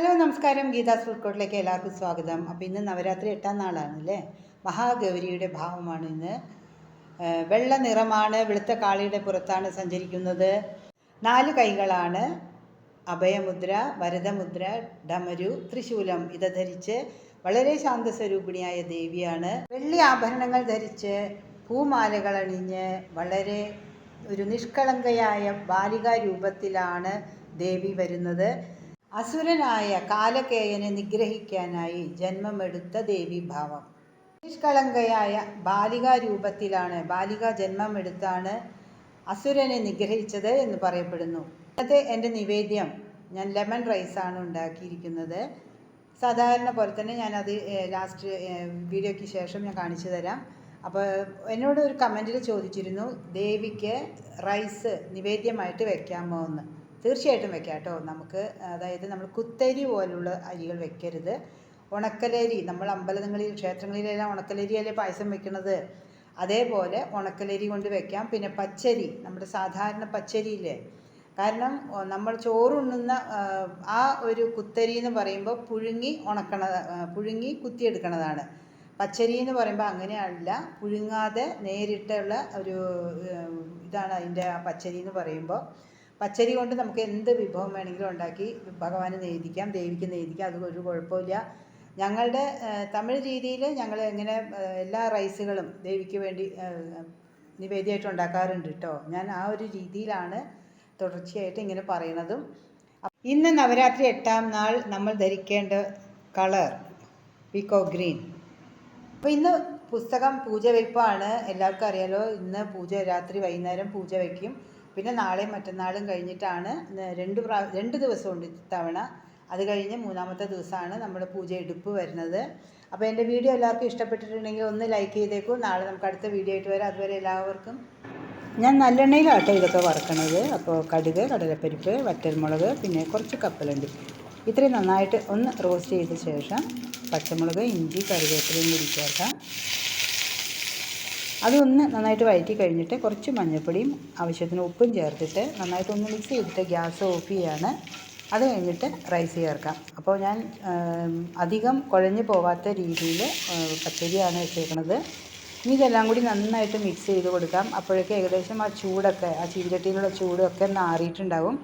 Hello നമസ്കാരം. Gita food കോർട്ടിലേക്ക് എല്ലാവർക്കും സ്വാഗതം. അപ്പോൾ ഇന്ന് നവരാത്രി എട്ടാം നാളാണ് അല്ലേ? മഹാഗൗരിയുടെ ഭാവമാണ് ഇന്ന്. വെള്ള നിറമാണ് വെളുത്ത കാളിയുടെ പുറത്താണ് സഞ്ചരിക്കുന്നത്. നാല് കൈകളാണ്. അഭയമുദ്ര ഭരതമുദ്ര ഡമരു ത്രിശൂലം. ഇത് ധരിച്ച് വളരെ ശാന്തസ്വരൂപിണിയായ ദേവിയാണ്. വെള്ളി ആഭരണങ്ങൾ ധരിച്ച് പൂമാലകൾ അണിഞ്ഞ് വളരെ ഒരു നിഷ്കളങ്കയായ ബാലികാ രൂപത്തിലാണ് ദേവി വരുന്നത്. അസുരനായ കാലകേയനെ നിഗ്രഹിക്കാനായി ജന്മമെടുത്ത ദേവീഭാവം നിഷ്കളങ്കയായ ബാലികാ രൂപത്തിലാണ് ബാലിക ജന്മമെടുത്താണ് അസുരനെ നിഗ്രഹിച്ചത് എന്ന് പറയപ്പെടുന്നു. ഇന്നത്തെ എന്റെ നിവേദ്യം. ഞാൻ ലെമൺ റൈസാണ് ഉണ്ടാക്കിയിരിക്കുന്നത്. സാധാരണ പോലെ തന്നെ ഞാനത് ലാസ്റ്റ് വീഡിയോയ്ക്ക് ശേഷം ഞാൻ കാണിച്ചു തരാം. അപ്പോൾ എന്നോട് ഒരു കമന്റിൽ ചോദിച്ചിരുന്നു ദേവിക്ക് റൈസ് നിവേദ്യമായിട്ട് വെക്കാമോ എന്ന് തീർച്ചയായിട്ടും വെക്കാം കേട്ടോ. നമുക്ക് അതായത് നമ്മൾ കുത്തരി പോലുള്ള അരികൾ വെക്കരുത്. ഉണക്കലരി നമ്മൾ അമ്പലങ്ങളിൽ ക്ഷേത്രങ്ങളിലെല്ലാം ഉണക്കലരിയല്ലേ പായസം വെക്കുന്നത് അതേപോലെ ഉണക്കലരി കൊണ്ട് വെക്കാം. പിന്നെ പച്ചരി നമ്മുടെ സാധാരണ പച്ചരിയില്ലേ? കാരണം നമ്മൾ ചോറുണ്ണുന്ന ആ, ഒരു കുത്തരി എന്ന് പറയുമ്പോൾ പുഴുങ്ങി ഉണക്കണ പുഴുങ്ങി കുത്തിയെടുക്കണതാണ്. പച്ചരി എന്ന് പറയുമ്പോൾ അങ്ങനെയല്ല. പുഴുങ്ങാതെ നേരിട്ടുള്ള ഒരു ഇതാണ് അതിന്റെ ആ പച്ചരി എന്ന് പറയുമ്പോൾ. പച്ചരി കൊണ്ട് നമുക്ക് എന്ത് വിഭവം വേണമെങ്കിലും ഉണ്ടാക്കി ഭഗവാന് നേദിക്കാം ദേവിക്ക് നേദിക്കാം അത് ഒരു കുഴപ്പമില്ല. ഞങ്ങളുടെ തമിഴ് രീതിയിൽ ഞങ്ങൾ എങ്ങനെ എല്ലാ റൈസുകളും ദേവിക്ക് വേണ്ടി നിവേദ്യമായിട്ട് ഉണ്ടാക്കാറുണ്ട് കേട്ടോ. ഞാൻ ആ ഒരു രീതിയിലാണ് തുടർച്ചയായിട്ട് ഇങ്ങനെ പറയണതും. ഇന്ന് നവരാത്രി എട്ടാം നാൾ നമ്മൾ ധരിക്കേണ്ട കളർ പീക്കോ ഗ്രീൻ. അപ്പോൾ ഇന്ന് പുസ്തകം പൂജ വയ്പ്പാണ് എല്ലാവർക്കും അറിയാലോ ഇന്ന് പൂജ രാത്രി വൈകുന്നേരം പൂജ വയ്ക്കും പിന്നെ നാളെയും മറ്റന്നാളും കഴിഞ്ഞിട്ടാണ് രണ്ട് പ്രാ രണ്ട് ദിവസമുണ്ട് ഇത്തവണ അത് കഴിഞ്ഞ് മൂന്നാമത്തെ ദിവസമാണ് നമ്മുടെ പൂജ എടുപ്പ് വരുന്നത്. അപ്പോൾ എന്റെ വീഡിയോ എല്ലാവർക്കും ഇഷ്ടപ്പെട്ടിട്ടുണ്ടെങ്കിൽ ഒന്ന് ലൈക്ക് ചെയ്തേക്കൂ. നാളെ നമുക്ക് അടുത്ത വീഡിയോ ആയിട്ട് വരാം. അതുവരെ എല്ലാവർക്കും ഞാൻ നല്ലെണ്ണയിലാട്ടോ ഇതൊക്കെ വറക്കണത്. അപ്പോൾ കടുക് കടലപ്പരിപ്പ് വറ്റൽമുളക് പിന്നെ കുറച്ച് കപ്പലുണ്ട്. ഇത്രയും നന്നായിട്ട് ഒന്ന് റോസ്റ്റ് ചെയ്ത ശേഷം പച്ചമുളക് ഇഞ്ചി കറിവേപ്പിലയും കൂടി ചേർക്കാം. അതൊന്ന് നന്നായിട്ട് വഴറ്റി കഴിഞ്ഞിട്ട് കുറച്ച് മഞ്ഞൾപ്പൊടിയും ആവശ്യത്തിന് ഉപ്പും ചേർത്തിട്ട് നന്നായിട്ട് ഒന്ന് മിക്സ് ചെയ്തിട്ട് ഗ്യാസ് ഓഫ് ചെയ്യാണ്. അത് കഴിഞ്ഞിട്ട് റൈസ് ചേർക്കാം. അപ്പോൾ ഞാൻ അധികം കുഴഞ്ഞു പോവാത്ത രീതിയിൽ പച്ചരിയാണ് വെച്ചേക്കണത്. ഇനി ഇതെല്ലാം കൂടി നന്നായിട്ട് മിക്സ് ചെയ്ത് കൊടുക്കാം. അപ്പോഴേക്കും ഏകദേശം ആ ചൂടൊക്കെ ആ ചീരട്ടിയിലുള്ള ചൂടൊക്കെ നാറിയിട്ടുണ്ടാവും.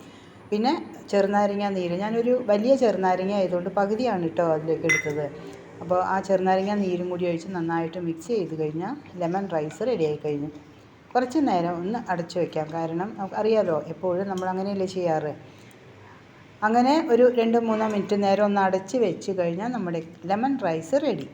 പിന്നെ ചെറുനാരങ്ങ നീര്. ഞാനൊരു വലിയ ചെറുനാരങ്ങ ആയതുകൊണ്ട് പകുതിയാണ് കേട്ടോ അതിലേക്ക് എടുത്തത്. അപ്പോൾ ആ ചെറുനാരങ്ങ നീരും കൂടി ഒഴിച്ച് നന്നായിട്ട് മിക്സ് ചെയ്ത് കഴിഞ്ഞാൽ ലെമൺ റൈസ് റെഡിയായി കഴിഞ്ഞു കുറച്ച് നേരം ഒന്ന് അടച്ചു വയ്ക്കാം കാരണം അറിയാലോ എപ്പോഴും നമ്മൾ അങ്ങനെയല്ലേ ചെയ്യാറ്. അങ്ങനെ ഒരു രണ്ട് മൂന്നോ മിനിറ്റ് നേരം ഒന്ന് അടച്ച് വെച്ച് കഴിഞ്ഞാൽ നമ്മുടെ ലെമൺ റൈസ് റെഡി